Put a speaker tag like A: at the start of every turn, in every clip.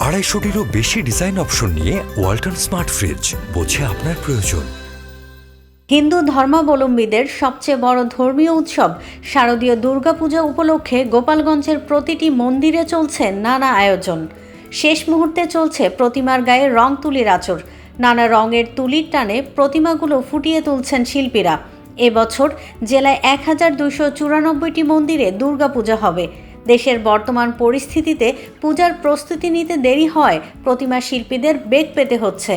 A: আড়াইশোটিরও বেশি design option নিয়ে Walton smart fridge বোঝে আপনার প্রয়োজন।
B: হিন্দু ধর্মাবলম্বীদের সবচেয়ে বড় ধর্মীয় উৎসব শারদীয় দুর্গাপূজা উপলক্ষে গোপালগঞ্জের প্রতিটি মন্দিরে চলছে নানা আয়োজন। শেষ মুহূর্তে চলছে প্রতিমার গায়ে রং তুলির আচর। নানা রঙের তুলির টানে প্রতিমাগুলো ফুটিয়ে তুলছেন শিল্পীরা। এবছর জেলায় এক হাজার দুশো চুরানব্বইটি মন্দিরে দুর্গাপূজা হবে। দেশের বর্তমান পরিস্থিতিতে পূজার প্রস্তুতি নিতে দেরি হয়, প্রতিমা শিল্পীদের বেগ পেতে হচ্ছে।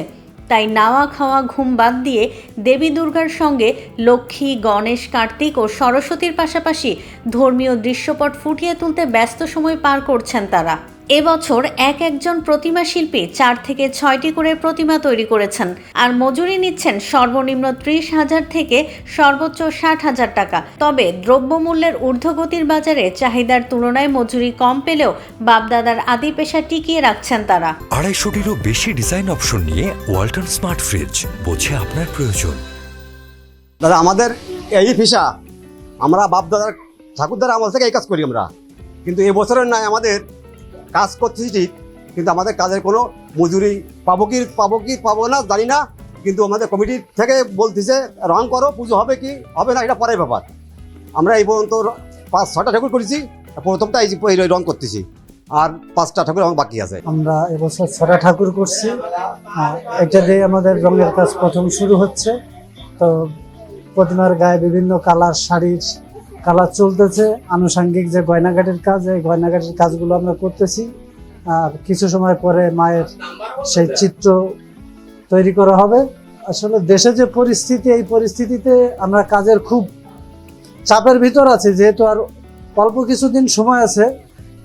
B: তাই নাওয়া খাওয়া ঘুম বাদ দিয়ে দেবী দুর্গার সঙ্গে লক্ষ্মী, গণেশ, কার্তিক ও সরস্বতীর পাশাপাশি ধর্মীয় দৃশ্যপট ফুটিয়ে তুলতে ব্যস্ত সময় পার করছেন তারা। এবছর এক একজন প্রতিমা শিল্পী চার থেকে ছয়টি করে প্রতিমা তৈরি করেছেন আর মজুরি নিচ্ছেন সর্বনিম্ন ত্রিশ হাজার থেকে সর্বোচ্চ ষাট হাজার টাকা। তবে দ্রব্যমূল্যের ঊর্ধ্বগতির বাজারে চাহিদার তুলনায় মজুরি কম পেলেও বাপদাদার আদি পেশা টিকিয়ে রাখছেন তারা।
A: আড়াইশোটিরও বেশি ডিজাইন অপশন নিয়ে ওয়ালটন স্মার্ট ফ্রিজ বোঝে আপনার প্রয়োজন।
C: দাদা আমাদের এই পেশা আমরা বাপদাদার ঠাকুরদার আমল থেকে এই কাজ করি আমরা। কিন্তু এবছরের নয় আমাদের কাজ করতেছি ঠিক কিন্তু আমাদের কাজের কোনো মজুরি পাবো কি পাবো কি, পাবো না, জানি না। কিন্তু আমাদের কমিটি থেকে বলতেছে, রং করো, পুজো হবে কি, হবে না, এটা পরের ব্যাপার। আমরা এই পর্যন্ত পাঁচ ছটা ঠাকুর করেছি, প্রথমটা এই রং করতেছি, আর পাঁচটা ঠাকুর রং বাকি আছে।
D: আমরা এবছর ছটা ঠাকুর করছি। এটা দিয়ে আমাদের রঙের কাজ প্রথম শুরু হচ্ছে। তো প্রতিমার গায়ে বিভিন্ন কালার, শাড়ির কালার চলতেছে, আনুষঙ্গিক যে গয়নাঘাটের কাজ, এই গয়নাঘাটের কাজগুলো আমরা করতেছি। আর কিছু সময় পরে মায়ের সেই চিত্র তৈরি করা হবে। আসলে দেশে যে পরিস্থিতি, এই পরিস্থিতিতে আমরা কাজের খুব চাপের ভিতর আছি, যেহেতু আর অল্প কিছুদিন সময় আছে।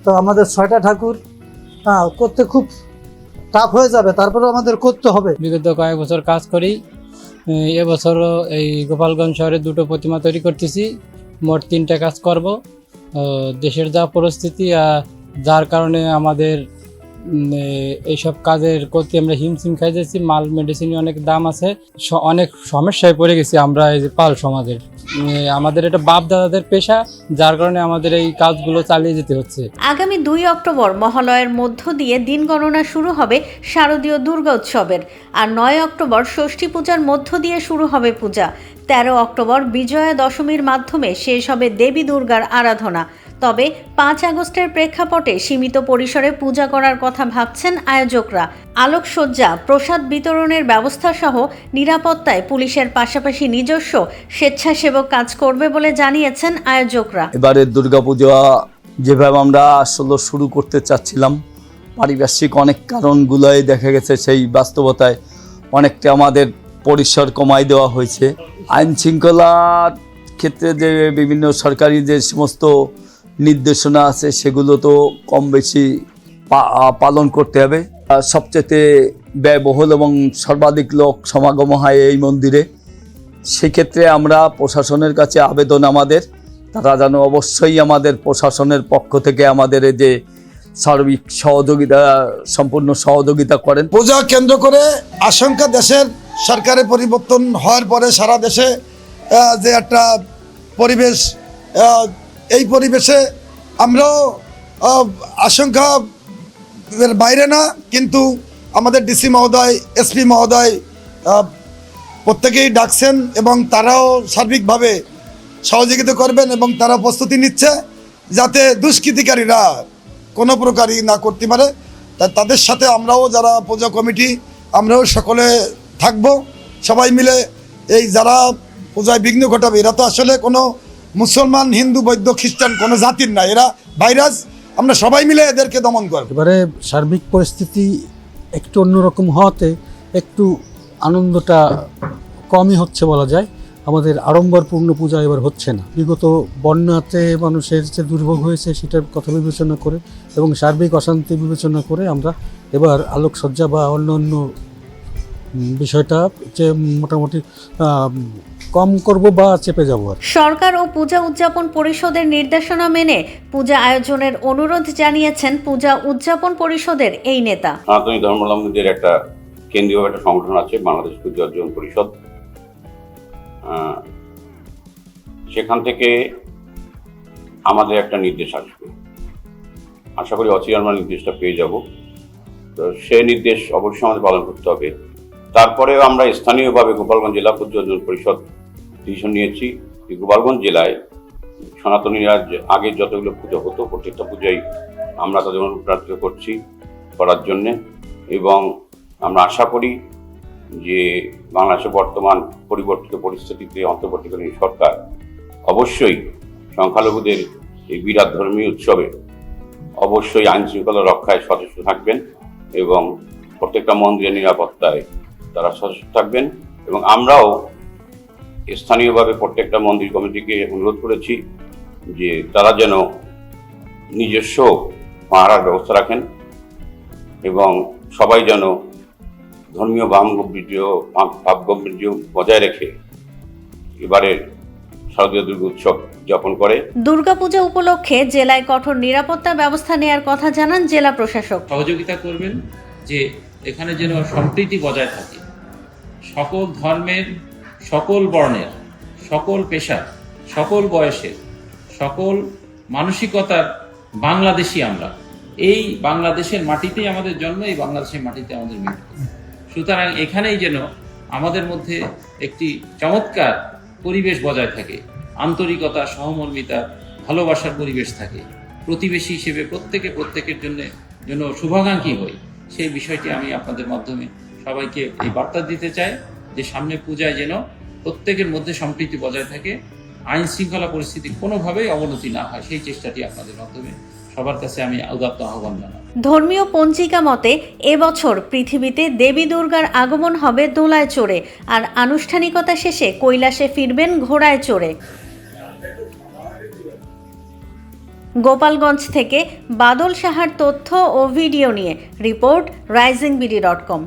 D: তো আমাদের ছয়টা ঠাকুর হ্যাঁ করতে খুব টাফ হয়ে যাবে তারপরে আমাদের করতে হবে।
E: বিগত কয়েক বছর কাজ করি এবছরও এই গোপালগঞ্জ শহরে দুটো প্রতিমা তৈরি করতেছি। মোট তিনটা কাজ করব। দেশের যা পরিস্থিতি যার কারণে আমাদের এইসব কাজের করতে আমরা হিমশিম খাই যাচ্ছি মাল মেডিসিন অনেক দাম আছে অনেক সমস্যায় পড়ে গেছি আমরা এই যে পাল সমাজের। আমাদের এটা বাপ দাদাদের পেশা, যার কারণে আমাদের এই কাজগুলো চালিয়ে যেতে হচ্ছে।
B: আগামী দুই অক্টোবর মহালয়ের মধ্য দিয়ে দিন গণনা শুরু হবে শারদীয় দুর্গা উৎসবের, আর নয় অক্টোবর ষষ্ঠী পূজার মধ্য দিয়ে শুরু হবে পূজা। তেরো অক্টোবর বিজয়া দশমীর মাধ্যমে শেষ হবে দেবী দুর্গার আরাধনা। তবে পাঁচ আগস্টের প্রেক্ষাপটে সীমিত পরিসরে পূজা করার কথা ভাবছেন আয়োজকরা। আলোকসজ্জা, প্রসাদ বিতরণের ব্যবস্থা সহ নিরাপত্তায় পুলিশের পাশাপাশি নিজস্ব স্বেচ্ছাসেবক কাজ করবে বলে জানিয়েছেন আয়োজকরা।
F: এবারে দুর্গাপূজা যেভাবে আমরা আসলে শুরু করতে চাচ্ছিলাম, পারিপার্শ্বিক অনেক কারণগুলোই দেখা গেছে সেই বাস্তবতায়। অনেকটা আমাদের পরিসর কমাই দেওয়া হয়েছে। আইন শৃঙ্খলার ক্ষেত্রে যে বিভিন্ন সরকারি যে সমস্ত নির্দেশনা আছে, সেগুলো তো কম বেশি পালন করতে হবে। সবচেয়ে ব্যয়বহুল এবং সর্বাধিক লোক সমাগম হয় এই মন্দিরে। সেক্ষেত্রে আমরা প্রশাসনের কাছে আবেদন আমাদের। তারা যেন অবশ্যই আমাদের প্রশাসনের পক্ষ থেকে আমাদের যে সার্বিক সহযোগিতা, সম্পূর্ণ সহযোগিতা করেন।
G: পূজা কেন্দ্র করে আশঙ্কা দেশের সরকারের পরিবর্তন হওয়ার পরে সারা দেশে যে একটা পরিবেশ এই পরিবেশে আমরাও আশঙ্কা বাইরে না, কিন্তু আমাদের ডিসি মহোদয় এসপি মহোদয় প্রত্যেকেই ডাকছেন এবং তারাও সার্বিকভাবে সহযোগিতা করবেন এবং তারা প্রস্তুতি নিচ্ছে যাতে দুষ্কৃতিকারীরা কোনো প্রকারই না করতে পারে। তাদের সাথে আমরাও যারা পূজা কমিটি, আমরাও সকলে থাকব। সবাই মিলে এই যারা পূজায় বিঘ্ন ঘটাবে এরা তো আসলে কোনো মুসলমান হিন্দু বৈদ্য খ্রিস্টান কোনো জাতির না এরা ভাইরাস। আমরা সবাই মিলে এদেরকে দমন করব।
D: এবারে সার্বিক পরিস্থিতি একটু অন্যরকম হওয়াতে একটু আনন্দটা কমই হচ্ছে বলা যায়। আমাদের আড়ম্বরপূর্ণ পূজা এবার হচ্ছে না। বিগত বন্যাতে মানুষের যে দুর্ভোগ হয়েছে সেটার কথা বিবেচনা করে এবং সার্বিক অশান্তি বিবেচনা করে আমরা এবার আলোকসজ্জা বা অন্য উম, বিষয়টা যে মোটামুটি কম করব বা চেপে যাব।
B: সরকার ও পূজা উদযাপন পরিষদের নির্দেশনা মেনে পূজা আয়োজনের অনুরোধ জানিয়েছেন পূজা উদযাপন পরিষদের এই নেতা।
H: সনাতনী ধর্মাবলম্বীদের একটা কেন্দ্রীয় একটা সংগঠন আছে বাংলাদেশ পূজা অর্জন পরিষদ। সেখান থেকে আমাদের একটা নির্দেশ আসবে। আশা করি অচির আমরা নির্দেশটা পেয়ে যাব। তো সে নির্দেশ অবশ্যই আমাদের পালন করতে হবে। তারপরেও আমরা স্থানীয়ভাবে গোপালগঞ্জ জেলা পর্যটন পরিষদ ডিসিশন নিয়েছি যে গোপালগঞ্জ জেলায় সনাতনীরা আগে যতগুলো পুজো হতো, প্রত্যেকটা পূজাই আমরা তাদের অনুপ্রাণিত করছি করার জন্যে এবং আমরা আশা করি যে বাংলাদেশের বর্তমান পরিবর্তিত পরিস্থিতিতে অন্তর্বর্তীকালীন সরকার অবশ্যই সংখ্যালঘুদের এই বিরাট ধর্মীয় উৎসবে অবশ্যই আইন শৃঙ্খলা রক্ষায় সচেষ্ট থাকবেন এবং প্রত্যেকটা মন্দিরের নিরাপত্তায় তারা সচেষ্ট থাকবেন এবং আমরাও স্থানীয়ভাবে প্রত্যেকটা মন্দির কমিটিকে অনুরোধ করেছি যে তারা যেন নিজস্ব পাহারার ব্যবস্থা রাখেন এবং সবাই যেন ধর্মীয় ভাব গম্ভীর্য ভাব গম্ভীর্য বজায় রেখে এবারের শারদীয় দুর্গা উৎসব উদযাপন করে।
B: দুর্গাপূজা উপলক্ষে জেলায় কঠোর নিরাপত্তা ব্যবস্থা নেয়ার কথা জানান জেলা প্রশাসক।
I: সহযোগিতা করবেন যে এখানে যেন সম্প্রীতি বজায় থাকে। সকল ধর্মের, সকল বর্ণের, সকল পেশার, সকল বয়সের, সকল মানসিকতার বাংলাদেশি আমরা। এই বাংলাদেশের মাটিতেই আমাদের জন্ম, এই বাংলাদেশের মাটিতে আমাদের মৃত্যু। সুতরাং এখানেই যেন আমাদের মধ্যে একটি চমৎকার পরিবেশ বজায় থাকে, আন্তরিকতা, সহমর্মিতা, ভালোবাসার পরিবেশ থাকে। প্রতিবেশী হিসেবে প্রত্যেকে প্রত্যেকের জন্য যেন শুভাকাঙ্ক্ষী হই, সেই বিষয়টি আমি আপনাদের মাধ্যমে সবাইকে এই বার্তা দিতে চাই যে সামনে পূজায় যেন প্রত্যেকের মধ্যে সম্প্রীতি বজায় থাকে, আইন শৃঙ্খলা পরিস্থিতি কোনোভাবেই অবনতি না হয়, সেই চেষ্টাটি আপনাদের মাধ্যমে সবার কাছে আমি উদাত্ত আহ্বান জানাই।
B: ধর্মীয় পঞ্জিকা মতে, এবছর পৃথিবীতে দেবী দুর্গার আগমন হবে দোলায় চড়ে, আর আনুষ্ঠানিকতা শেষে কৈলাসে ফিরবেন ঘোড়ায় চড়ে। গোপালগঞ্জ থেকে বাদল সাহার তথ্য ও ভিডিও নিয়ে report rising BD dot com.